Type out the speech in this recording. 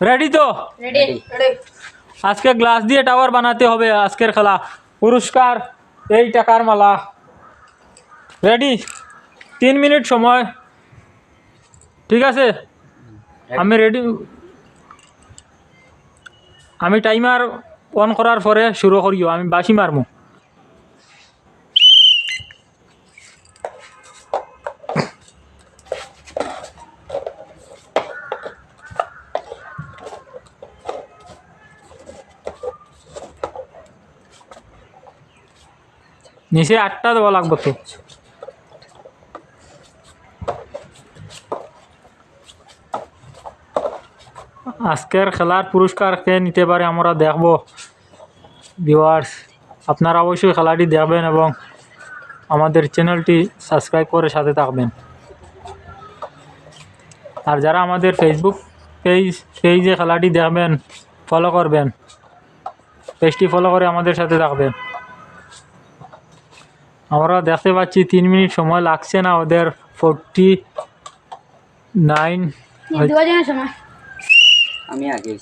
Ready তো? আজকে glass দিয়ে টাওয়ার বানাতে হবে আজকের খেলা। পুরস্কার এই টাকার মালা। রেডি তিন মিনিট সময়। ঠিক আছে? আমি রেডি আমি টাইমার অন করার পরে শুরু করিও আমি বাসি মারমু। নিচে আটটা দেওয়া লাগবে তো। আজকের খেলার পুরস্কার কে নিতে পারে আমরা দেখব। ভিউয়ার্স আপনারা অবশ্যই খেলাটি দেখবেন এবং আমাদের চ্যানেলটি সাবস্ক্রাইব করে সাথে থাকবেন। আর যারা আমাদের ফেসবুক পেজ পেজে খেলাটি দেখবেন ফলো করবেন পেজটি ফলো করে আমাদের সাথে থাকবেন। আমরা দেখতে পাচ্ছি তিন মিনিট সময় লাগছে না ওদের ফোরটি নাইন সময়। আমি আগে